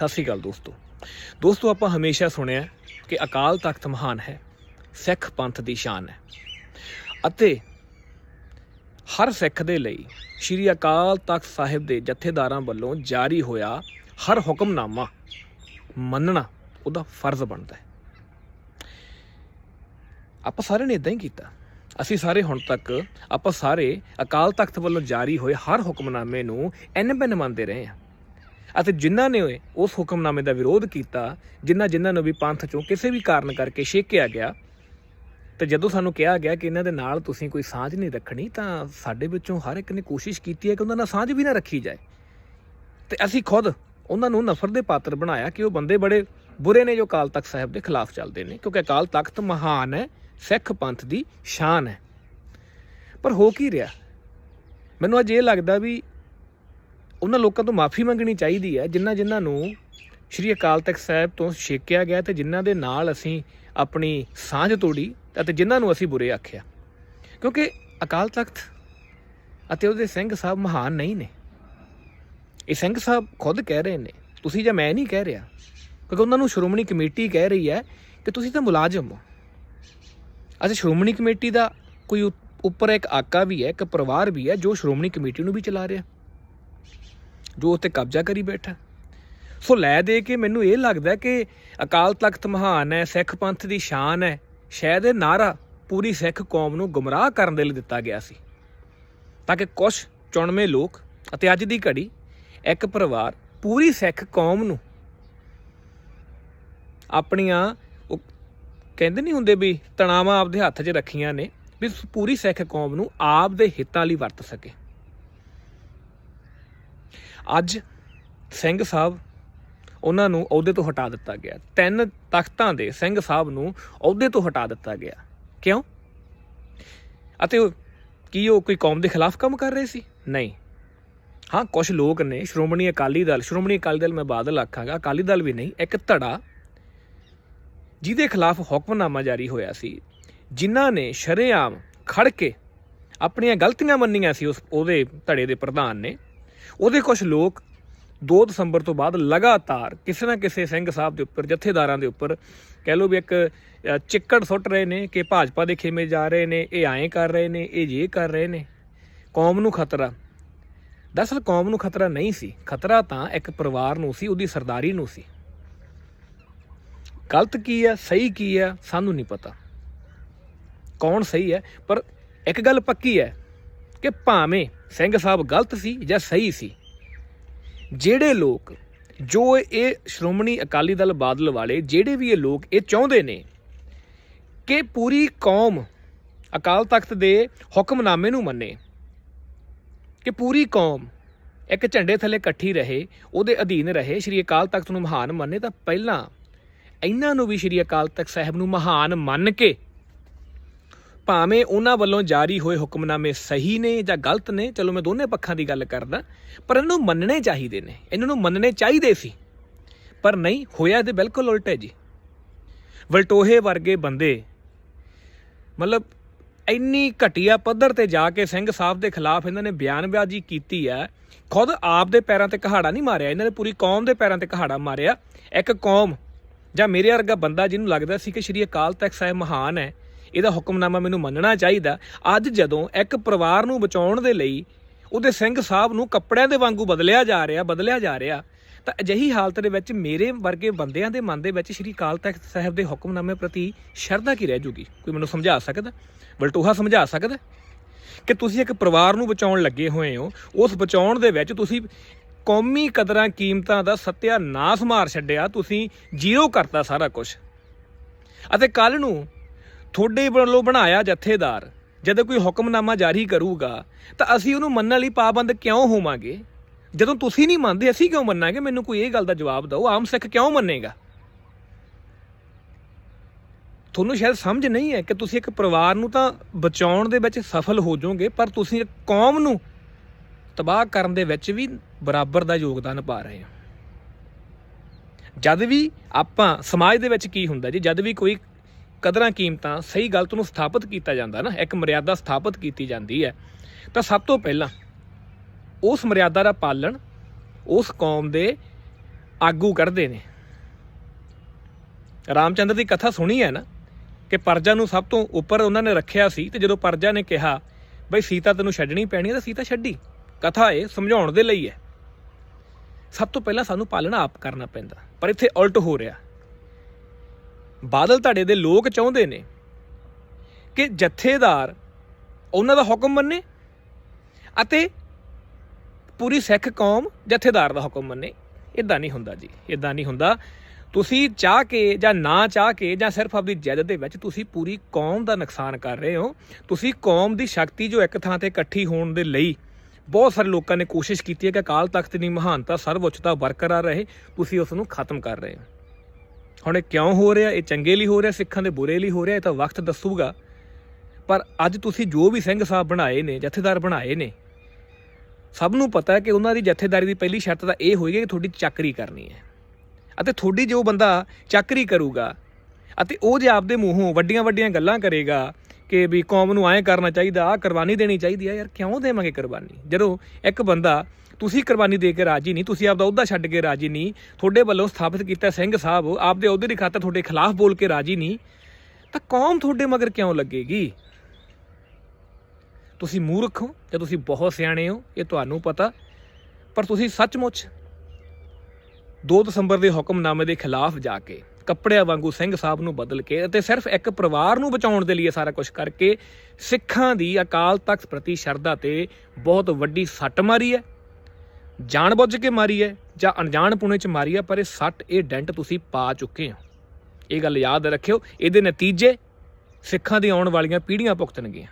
ਸਤਿ ਸ੍ਰੀ ਅਕਾਲ ਦੋਸਤੋ। ਦੋਸਤੋ, ਆਪਾਂ ਹਮੇਸ਼ਾ ਸੁਣਿਆ ਕਿ ਅਕਾਲ ਤਖਤ ਮਹਾਨ ਹੈ, ਸਿੱਖ ਪੰਥ ਦੀ ਸ਼ਾਨ ਹੈ। ਅਤੇ ਹਰ ਸਿੱਖ ਦੇ ਲਈ ਸ੍ਰੀ ਅਕਾਲ ਤਖਤ ਸਾਹਿਬ ਦੇ ਜਥੇਦਾਰਾਂ ਵੱਲੋਂ ਜਾਰੀ ਹੋਇਆ ਹਰ ਹੁਕਮਨਾਮਾ ਮੰਨਣਾ ਉਹਦਾ ਫਰਜ਼ ਬਣਦਾ ਹੈ। ਆਪਾਂ ਸਾਰਿਆਂ ਨੇ ਇਦਾਂ ਹੀ ਕੀਤਾ। ਅਸੀਂ ਸਾਰੇ ਹੁਣ ਤੱਕ ਆਪਾਂ ਸਾਰੇ ਅਕਾਲ ਤਖਤ ਵੱਲੋਂ ਜਾਰੀ ਹੋਏ ਹਰ ਹੁਕਮਨਾਮੇ ਨੂੰ ਐਨ ਬਿਨ ਮੰਨਦੇ ਰਹੇ ਹਾਂ। ਅਤੇ ਜਿਨ੍ਹਾਂ ਨੇ ਉਸ ਹੁਕਮਨਾਮੇ ਦਾ ਵਿਰੋਧ ਕੀਤਾ, ਜਿਨ੍ਹਾਂ ਜਿਨ੍ਹਾਂ ਨੂੰ ਵੀ ਪੰਥ ਚੋਂ ਕਿਸੇ ਵੀ ਕਾਰਨ ਕਰਕੇ ਛੇਕਿਆ ਗਿਆ, ਤੇ ਜਦੋਂ ਸਾਨੂੰ ਕਿਹਾ ਗਿਆ ਕਿ ਇਹਨਾਂ ਦੇ ਨਾਲ ਤੁਸੀਂ ਕੋਈ ਸਾਂਝ ਨਹੀਂ ਰੱਖਣੀ, ਤਾਂ ਸਾਡੇ ਵਿੱਚੋਂ ਹਰ ਇੱਕ ਨੇ ਕੋਸ਼ਿਸ਼ ਕੀਤੀ ਹੈ ਕਿ ਉਹਨਾਂ ਨਾਲ ਸਾਂਝ ਵੀ ਨਾ ਰੱਖੀ ਜਾਏ। ਤੇ ਅਸੀਂ ਖੁਦ ਉਹਨਾਂ ਨੂੰ ਨਫ਼ਰਤ ਦੇ ਪਾਤਰ ਬਣਾਇਆ ਕਿ ਉਹ ਬੰਦੇ ਬੜੇ ਬੁਰੇ ਨੇ ਜੋ ਅਕਾਲ ਤਖਤ ਸਾਹਿਬ ਦੇ ਖਿਲਾਫ ਚੱਲਦੇ ਨੇ, ਕਿਉਂਕਿ ਅਕਾਲ ਤਖਤ ਮਹਾਨ ਹੈ, ਸਿੱਖ ਪੰਥ ਦੀ ਸ਼ਾਨ ਹੈ। ਪਰ ਹੋ ਕੀ ਰਿਹਾ? ਮੈਨੂੰ ਅੱਜ ਇਹ ਲੱਗਦਾ ਵੀ ਉਹਨਾਂ ਲੋਕਾਂ ਤੋਂ ਮਾਫੀ ਮੰਗਣੀ ਚਾਹੀਦੀ ਹੈ, ਜਿਨ੍ਹਾਂ ਜਿਨ੍ਹਾਂ ਨੂੰ ਸ਼੍ਰੀ ਅਕਾਲ ਤਖਤ ਸਾਹਿਬ ਤੋਂ ਛੇਕਿਆ ਗਿਆ ਤੇ ਜਿਨ੍ਹਾਂ ਦੇ ਨਾਲ ਅਸੀਂ ਆਪਣੀ ਸਾਂਝ ਤੋੜੀ ਅਤੇ ਜਿਨ੍ਹਾਂ ਨੂੰ ਅਸੀਂ ਬੁਰੇ ਆਖਿਆ। ਕਿਉਂਕਿ ਅਕਾਲ ਤਖਤ ਅਤੇ ਉਹਦੇ ਸਿੰਘ ਸਾਹਿਬ ਮਹਾਨ ਨਹੀਂ ਨੇ। ਇਹ ਸਿੰਘ ਸਾਹਿਬ ਖੁਦ ਕਹਿ ਰਹੇ ਨੇ, ਤੁਸੀਂ ਜਾਂ ਮੈਂ ਨਹੀਂ ਕਹਿ ਰਿਹਾ, ਕਿਉਂਕਿ ਉਹਨਾਂ ਨੂੰ ਸ਼੍ਰੋਮਣੀ ਕਮੇਟੀ ਕਹਿ ਰਹੀ ਹੈ ਕਿ ਤੁਸੀਂ ਤਾਂ ਮੁਲਾਜ਼ਮ ਹੋ। ਅਤੇ ਸ਼੍ਰੋਮਣੀ ਕਮੇਟੀ ਦਾ ਕੋਈ ਉ- ਉੱਪਰ ਇੱਕ ਆਕਾ ਵੀ ਹੈ, ਇੱਕ ਪਰਿਵਾਰ ਵੀ ਹੈ, ਜੋ ਸ਼੍ਰੋਮਣੀ ਕਮੇਟੀ ਨੂੰ ਵੀ ਚਲਾ ਰਿਹਾ। ਜੋ ਉੱਤੇ ਕਬਜ਼ਾ ਕਰੀ ਬੈਠਾ। ਸੋ ਲੈ ਦੇ ਕੇ ਮੈਨੂੰ ਇਹ ਲੱਗਦਾ ਕਿ ਅਕਾਲ ਤਖਤ ਮਹਾਨ ਹੈ, ਸਿੱਖ ਪੰਥ ਦੀ ਸ਼ਾਨ ਹੈ। ਸ਼ਾਇਦ ਇਹ ਨਾਰਾ ਪੂਰੀ ਸਿੱਖ ਕੌਮ ਨੂੰ ਗੁੰਮਰਾਹ ਕਰਨ ਦੇ ਲਈ ਦਿੱਤਾ ਗਿਆ ਸੀ। ਤਾਂ ਕਿ ਕੁਝ ਚੁਣਵੇਂ ਲੋਕ ਅਤੇ ਅੱਜ ਦੀ ਘੜੀ ਇੱਕ ਪਰਿਵਾਰ ਪੂਰੀ ਸਿੱਖ ਕੌਮ ਨੂੰ ਆਪਣੀਆਂ ਕਹਿੰਦੇ ਨਹੀਂ ਹੁੰਦੇ ਵੀ ਤਣਾਵਾਂ ਆਪਦੇ ਹੱਥ 'ਚ ਰੱਖੀਆਂ ਨੇ, ਵੀ ਪੂਰੀ ਸਿੱਖ ਕੌਮ ਨੂੰ ਆਪ ਦੇ ਹਿੱਤਾਂ ਲਈ ਵਰਤ ਸਕੇ। ਅੱਜ ਸਿੰਘ ਸਾਹਿਬ ਉਹਨਾਂ ਨੂੰ ਅਹੁਦੇ ਤੋਂ ਹਟਾ ਦਿੱਤਾ ਗਿਆ। ਤਿੰਨ ਤਖਤਾਂ ਦੇ ਸਿੰਘ ਸਾਹਿਬ ਨੂੰ ਅਹੁਦੇ ਤੋਂ ਹਟਾ ਦਿੱਤਾ ਗਿਆ। ਕਿਉਂ? ਅਤੇ ਕੀ ਉਹ ਕੋਈ ਕੌਮ ਦੇ ਖਿਲਾਫ ਕੰਮ ਕਰ ਰਹੇ ਸੀ? ਨਹੀਂ। ਹਾਂ ਕੁਝ ਲੋਕ ਨੇ, ਸ਼੍ਰੋਮਣੀ ਅਕਾਲੀ ਦਲ, ਸ਼੍ਰੋਮਣੀ ਅਕਾਲੀ ਦਲ ਮੈਂ ਬਾਦਲ ਆਖਾਂਗਾ, ਅਕਾਲੀ ਦਲ ਵੀ ਨਹੀਂ, ਇੱਕ ਧੜਾ ਜਿਹਦੇ ਖਿਲਾਫ ਹੁਕਮਨਾਮਾ ਜਾਰੀ ਹੋਇਆ ਸੀ, ਜਿਨ੍ਹਾਂ ਨੇ ਸ਼ਰੇਆਮ ਖੜ ਕੇ ਆਪਣੀਆਂ ਗਲਤੀਆਂ ਮੰਨੀਆਂ ਸੀ ਉਸ ਉਹਦੇ ਧੜੇ ਦੇ ਪ੍ਰਧਾਨ ਨੇ। ਉਹਦੇ ਕੁਝ ਲੋਕ 2 ਦਸੰਬਰ ਤੋਂ ਬਾਅਦ ਲਗਾਤਾਰ ਕਿਸੇ ਨਾ ਕਿਸੇ ਸਿੰਘ ਸਾਹਿਬ ਦੇ ਉੱਪਰ, ਜਥੇਦਾਰਾਂ ਦੇ ਉੱਪਰ ਕਹਿ ਲਓ ਵੀ ਇੱਕ ਚਿੱਕੜ ਸੁੱਟ ਰਹੇ ਨੇ ਕਿ ਭਾਜਪਾ ਦੇ ਖੇਮੇ ਜਾ ਰਹੇ ਨੇ, ਇਹ ਐਂ ਕਰ ਰਹੇ ਨੇ, ਇਹ ਜੇ ਕਰ ਰਹੇ ਨੇ। ਕੌਮ ਨੂੰ ਖਤਰਾ। ਦਰਅਸਲ ਕੌਮ ਨੂੰ ਖਤਰਾ ਨਹੀਂ ਸੀ। ਖਤਰਾ ਤਾਂ ਇੱਕ ਪਰਿਵਾਰ ਨੂੰ ਸੀ, ਉਹਦੀ ਸਰਦਾਰੀ ਨੂੰ ਸੀ। ਗਲਤ ਕੀ ਹੈ, ਸਹੀ ਕੀ ਹੈ, ਸਾਨੂੰ ਨਹੀਂ ਪਤਾ। ਕੌਣ ਸਹੀ ਹੈ, ਪਰ ਇੱਕ ਗੱਲ ਪੱਕੀ ਹੈ ਕਿ ਭਾਵੇਂ ਸਿੰਘ ਸਾਹਿਬ ਗਲਤ ਸੀ ਜਾਂ ਸਹੀ ਸੀ, ਜਿਹੜੇ ਲੋਕ ਜੋ ਇਹ ਸ਼੍ਰੋਮਣੀ ਅਕਾਲੀ ਦਲ ਬਾਦਲ ਵਾਲੇ, ਜਿਹੜੇ ਵੀ ਇਹ ਲੋਕ ਇਹ ਚਾਹੁੰਦੇ ਨੇ ਕਿ ਪੂਰੀ ਕੌਮ ਅਕਾਲ ਤਖਤ ਦੇ ਹੁਕਮਨਾਮੇ ਨੂੰ ਮੰਨੇ, ਕਿ ਪੂਰੀ ਕੌਮ ਇੱਕ ਝੰਡੇ ਥੱਲੇ ਇਕੱਠੀ ਰਹੇ, ਉਹਦੇ ਅਧੀਨ ਰਹੇ, ਸ਼੍ਰੀ ਅਕਾਲ ਤਖਤ ਨੂੰ ਮਹਾਨ ਮੰਨੇ, ਤਾਂ ਪਹਿਲਾਂ ਇਹਨਾਂ ਨੂੰ ਵੀ ਸ਼੍ਰੀ ਅਕਾਲ ਤਖਤ ਸਾਹਿਬ ਨੂੰ ਮਹਾਨ ਮੰਨ ਕੇ ਭਾਵੇਂ ਉਹਨਾਂ ਵੱਲੋਂ ਜਾਰੀ ਹੋਏ ਹੁਕਮਨਾਮੇ ਸਹੀ ਨੇ ਜਾਂ ਗਲਤ ਨੇ, ਚਲੋ ਮੈਂ ਦੋਨੇ ਪੱਖਾਂ ਦੀ ਗੱਲ ਕਰਦਾ, ਪਰ ਇਹਨੂੰ ਮੰਨਣੇ ਚਾਹੀਦੇ ਨੇ, ਇਹਨਾਂ ਨੂੰ ਮੰਨਣੇ ਚਾਹੀਦੇ ਸੀ। ਪਰ ਨਹੀਂ, ਹੋਇਆ ਇਹਦੇ ਬਿਲਕੁਲ ਉਲਟ ਹੈ ਜੀ। ਵਲਟੋਹੇ ਵਰਗੇ ਬੰਦੇ, ਮਤਲਬ ਇੰਨੀ ਘਟੀਆ ਪੱਧਰ ਤੇ ਜਾ ਕੇ ਸਿੰਘ ਸਾਹਿਬ ਦੇ ਖਿਲਾਫ ਇਹਨਾਂ ਨੇ ਬਿਆਨਬਾਜ਼ੀ ਕੀਤੀ ਹੈ, ਖੁਦ ਆਪ ਦੇ ਪੈਰਾਂ ਤੇ ਕਹਾੜਾ ਨਹੀਂ ਮਾਰਿਆ, ਇਹਨਾਂ ਨੇ ਪੂਰੀ ਕੌਮ ਦੇ ਪੈਰਾਂ ਤੇ ਕਹਾੜਾ ਮਾਰਿਆ। ਇੱਕ ਕੌਮ ਜਾਂ ਮੇਰੇ ਵਰਗਾ ਬੰਦਾ ਜਿਹਨੂੰ ਲੱਗਦਾ ਸੀ ਕਿ ਸ਼੍ਰੀ ਅਕਾਲ ਤਖਤ ਸਾਹਿਬ ਮਹਾਨ ਹੈ ਇਹਦਾ ਹੁਕਮਨਾਮਾ ਮੈਨੂੰ ਮੰਨਣਾ ਚਾਹੀਦਾ। ਅੱਜ ਜਦੋਂ ਇੱਕ ਪਰਿਵਾਰ ਨੂੰ ਬਚਾਉਣ ਦੇ ਲਈ ਉਹਦੇ ਸਿੰਘ ਸਾਹਿਬ ਨੂੰ ਕੱਪੜਿਆਂ ਦੇ ਵਾਂਗੂ ਬਦਲਿਆ ਜਾ ਰਿਹਾ, ਬਦਲਿਆ ਜਾ ਰਿਹਾ, ਤਾਂ ਅਜਿਹੀ ਹਾਲਤ ਦੇ ਵਿੱਚ ਮੇਰੇ ਵਰਗੇ ਬੰਦਿਆਂ ਦੇ ਮਨ ਦੇ ਵਿੱਚ ਸ਼੍ਰੀ ਅਕਾਲ ਤਖਤ ਸਾਹਿਬ ਦੇ ਹੁਕਮਨਾਮੇ ਪ੍ਰਤੀ ਸ਼ਰਧਾ ਕੀ ਰਹਿ ਜੂਗੀ? ਕੋਈ ਮੈਨੂੰ ਸਮਝਾ ਸਕਦਾ? ਬਲਟੋਹਾ ਸਮਝਾ ਸਕਦਾ? ਕਿ ਤੁਸੀਂ ਇੱਕ ਪਰਿਵਾਰ ਨੂੰ ਬਚਾਉਣ ਲੱਗੇ ਹੋਏ ਹੋ, ਉਸ ਬਚਾਉਣ ਦੇ ਵਿੱਚ ਤੁਸੀਂ ਕੌਮੀ ਕਦਰਾਂ ਕੀਮਤਾਂ ਦਾ ਸੱਤਿਆਨਾਸ਼ ਮਾਰ ਛੱਡਿਆ, ਤੁਸੀਂ ਜ਼ੀਰੋ ਕਰਤਾ ਸਾਰਾ ਕੁਝ ਅਤੇ ਕੱਲ ਨੂੰ ਤੁਹਾਡੇ ਵੱਲੋਂ ਬਣਾਇਆ ਜਥੇਦਾਰ, ਜਦੋਂ ਕੋਈ ਹੁਕਮਨਾਮਾ ਜਾਰੀ ਕਰੂਗਾ, ਤਾਂ ਅਸੀਂ ਉਹਨੂੰ ਮੰਨਣ ਲਈ ਪਾਬੰਦ ਕਿਉਂ ਹੋਵਾਂਗੇ? ਜਦੋਂ ਤੁਸੀਂ ਨਹੀਂ ਮੰਨਦੇ, ਅਸੀਂ ਕਿਉਂ ਮੰਨਾਂਗੇ? ਮੈਨੂੰ ਕੋਈ ਇਹ ਗੱਲ ਦਾ ਜਵਾਬ ਦਿਓ, ਆਮ ਸਿੱਖ ਕਿਉਂ ਮੰਨੇਗਾ? ਤੁਹਾਨੂੰ ਸ਼ਾਇਦ ਸਮਝ ਨਹੀਂ ਹੈ ਕਿ ਤੁਸੀਂ ਇੱਕ ਪਰਿਵਾਰ ਨੂੰ ਤਾਂ ਬਚਾਉਣ ਦੇ ਵਿੱਚ ਸਫਲ ਹੋ ਜਾਓਗੇ, ਪਰ ਤੁਸੀਂ ਇੱਕ ਕੌਮ ਨੂੰ ਤਬਾਹ ਕਰਨ ਦੇ ਵਿੱਚ ਵੀ ਬਰਾਬਰ ਦਾ ਯੋਗਦਾਨ ਪਾ ਰਹੇ ਹੋ। ਜਦ ਵੀ ਆਪਾਂ ਸਮਾਜ ਦੇ ਵਿੱਚ ਕੀ ਹੁੰਦਾ ਜੀ, ਜਦ ਵੀ ਕੋਈ ਕਦਰਾਂ ਕੀਮਤਾਂ ਸਹੀ ਗਲਤ ਨੂੰ ਸਥਾਪਿਤ ਕੀਤਾ ਜਾਂਦਾ ਨਾ, ਇੱਕ ਮਰਿਆਦਾ ਸਥਾਪਿਤ ਕੀਤੀ ਜਾਂਦੀ ਹੈ। ਤਾਂ ਸਭ ਤੋਂ ਪਹਿਲਾਂ ਉਸ ਮਰਿਆਦਾ ਦਾ ਪਾਲਣ ਉਸ ਕੌਮ ਦੇ ਆਗੂ ਕਰਦੇ ਨੇ। ਰਾਮਚੰਦਰ ਦੀ ਕਥਾ ਸੁਣੀ ਹੈ ਨਾ ਕਿ ਪਰਜਾ ਨੂੰ ਸਭ ਤੋਂ ਉੱਪਰ ਉਹਨਾਂ ਨੇ ਰੱਖਿਆ ਸੀ ਤੇ ਜਦੋਂ ਪਰਜਾ ਨੇ ਕਿਹਾ, ਬਈ ਸੀਤਾ ਤੈਨੂੰ ਛੱਡਣੀ ਪੈਣੀ ਹੈ ਤਾਂ ਸੀਤਾ ਛੱਡੀ। ਕਥਾ ਇਹ ਸਮਝਾਉਣ ਦੇ ਲਈ ਹੈ। ਸਭ ਤੋਂ ਪਹਿਲਾਂ ਸਾਨੂੰ ਪਾਲਣਾ ਆਪ ਕਰਨਾ ਪੈਂਦਾ। ਪਰ ਇੱਥੇ ਉਲਟ ਹੋ ਰਿਹਾ। ਬਾਦਲ ਧੜੇ ਦੇ ਲੋਕ ਚਾਹੁੰਦੇ ਨੇ ਕਿ ਜਥੇਦਾਰ ਉਹਨਾਂ ਦਾ ਹੁਕਮ ਮੰਨੇ ਅਤੇ ਪੂਰੀ ਸਿੱਖ ਕੌਮ ਜਥੇਦਾਰ ਦਾ ਹੁਕਮ ਮੰਨੇ। ਇਦਾਂ ਨਹੀਂ ਹੁੰਦਾ ਜੀ ਇਦਾਂ ਨਹੀਂ ਹੁੰਦਾ। ਤੁਸੀਂ ਚਾਹ ਕੇ ਜਾਂ ਨਾ ਚਾਹ ਕੇ ਜਾਂ ਸਿਰਫ ਆਪਣੀ ਜਿੱਦ ਦੇ ਵਿੱਚ ਤੁਸੀਂ ਪੂਰੀ ਕੌਮ ਦਾ ਨੁਕਸਾਨ ਕਰ ਰਹੇ ਹੋ। ਤੁਸੀਂ ਕੌਮ ਦੀ ਸ਼ਕਤੀ ਜੋ ਇੱਕ ਥਾਂ ਤੇ ਇਕੱਠੀ ਹੋਣ ਦੇ ਲਈ ਬਹੁਤ ਸਾਰੇ ਲੋਕਾਂ ਨੇ ਕੋਸ਼ਿਸ਼ ਕੀਤੀ ਹੈ ਕਿ ਅਕਾਲ ਤਖਤ ਦੀ ਮਹਾਨਤਾ ਸਰਵਉੱਚਤਾ ਬਰਕਰਾਰ ਰਹੇ, ਤੁਸੀਂ ਉਸ ਨੂੰ ਖਤਮ ਕਰ ਰਹੇ ਹੋ। ਹੁਣ ਇਹ ਕਿਉਂ ਹੋ ਰਿਹਾ? ਇਹ ਚੰਗੇ ਲਈ ਹੋ ਰਿਹਾ, ਸਿੱਖਾਂ ਦੇ ਬੁਰੇ ਲਈ ਹੋ ਰਿਹਾ? ਇਹ ਤਾਂ ਵਕਤ ਦੱਸੂਗਾ। ਪਰ ਅੱਜ ਤੁਸੀਂ ਜੋ ਵੀ ਸਿੰਘ ਸਾਹਿਬ ਬਣਾਏ ਨੇ, ਜਥੇਦਾਰ ਬਣਾਏ ਨੇ, ਸਭ ਨੂੰ ਪਤਾ ਹੈ ਕਿ ਉਹਨਾਂ ਦੀ ਜਥੇਦਾਰੀ ਦੀ ਪਹਿਲੀ ਸ਼ਰਤ ਤਾਂ ਇਹ ਹੋਏਗੀ ਕਿ ਤੁਹਾਡੀ ਚੱਕਰੀ ਕਰਨੀ ਹੈ। ਅਤੇ ਤੁਹਾਡੀ ਜੋ ਬੰਦਾ ਚੱਕਰੀ ਕਰੂਗਾ ਅਤੇ ਉਹ ਜੇ ਆਪਦੇ ਮੂੰਹੋਂ ਵੱਡੀਆਂ ਵੱਡੀਆਂ ਗੱਲਾਂ ਕਰੇਗਾ ਕਿ ਵੀ ਕੌਮ ਨੂੰ ਐਂ ਕਰਨਾ ਚਾਹੀਦਾ ਆ ਕੁਰਬਾਨੀ ਦੇਣੀ ਚਾਹੀਦੀ ਆ ਯਾਰ ਕਿਉਂ ਦੇਵਾਂਗੇ ਕੁਰਬਾਨੀ? ਜਦੋਂ ਇੱਕ ਬੰਦਾ ਤੁਸੀਂ ਕੁਰਬਾਨੀ ਦੇ ਕੇ ਰਾਜੀ ਨਹੀਂ, ਤੁਸੀਂ ਆਪਦਾ ਅਹੁਦਾ ਛੱਡ ਕੇ ਰਾਜੀ ਨਹੀਂ, ਤੁਹਾਡੇ ਵੱਲੋਂ ਸਥਾਪਿਤ ਕੀਤਾ ਸਿੰਘ ਸਾਹਿਬ, ਆਪਦੇ ਅਹੁਦੇ ਦੀ ਖਾਤਰ ਤੁਹਾਡੇ ਖਿਲਾਫ ਬੋਲ ਕੇ ਰਾਜੀ ਨਹੀਂ, ਤਾਂ ਕੌਮ ਤੁਹਾਡੇ ਮਗਰ ਕਿਉਂ ਲੱਗੇਗੀ? ਤੁਸੀਂ ਮੂਰਖ ਹੋ, ਜਾਂ ਤੁਸੀਂ ਬਹੁਤ ਸਿਆਣੇ ਹੋ, ਇਹ ਤੁਹਾਨੂੰ ਪਤਾ, ਪਰ ਤੁਸੀਂ ਸੱਚਮੁੱਚ 2 ਦਸੰਬਰ ਦੇ ਹੁਕਮਨਾਮੇ ਦੇ ਖਿਲਾਫ ਜਾ ਕੇ ਕੱਪੜਿਆਂ ਵਾਂਗੂ ਸਿੰਘ ਸਾਹਿਬ ਨੂੰ ਬਦਲ ਕੇ ਅਤੇ ਸਿਰਫ ਇੱਕ ਪਰਿਵਾਰ ਨੂੰ ਬਚਾਉਣ ਦੇ ਲਈ ਸਾਰਾ ਕੁਝ ਕਰਕੇ ਸਿੱਖਾਂ ਦੀ ਅਕਾਲ ਤਖਤ ਪ੍ਰਤੀ ਸ਼ਰਧਾ ਤੇ ਬਹੁਤ ਵੱਡੀ ਸੱਟ ਮਾਰੀ ਹੈ। ਜਾਣਬੁੱਝ ਕੇ ਮਾਰੀ ਹੈ ਜਾਂ ਅਣਜਾਣਪੁਣੇ ਚ ਮਾਰੀ ਹੈ ਪਰ ਇਹ ਸੱਟ, ਇਹ ਡੈਂਟ ਤੁਸੀਂ ਪਾ ਚੁੱਕੇ ਹੋ। ਇਹ ਗੱਲ ਯਾਦ ਰੱਖਿਓ, ਇਹਦੇ ਨਤੀਜੇ ਸਿੱਖਾਂ ਦੀ ਆਉਣ ਵਾਲੀਆਂ ਪੀੜ੍ਹੀਆਂ ਭੁਗਤਣਗੀਆਂ।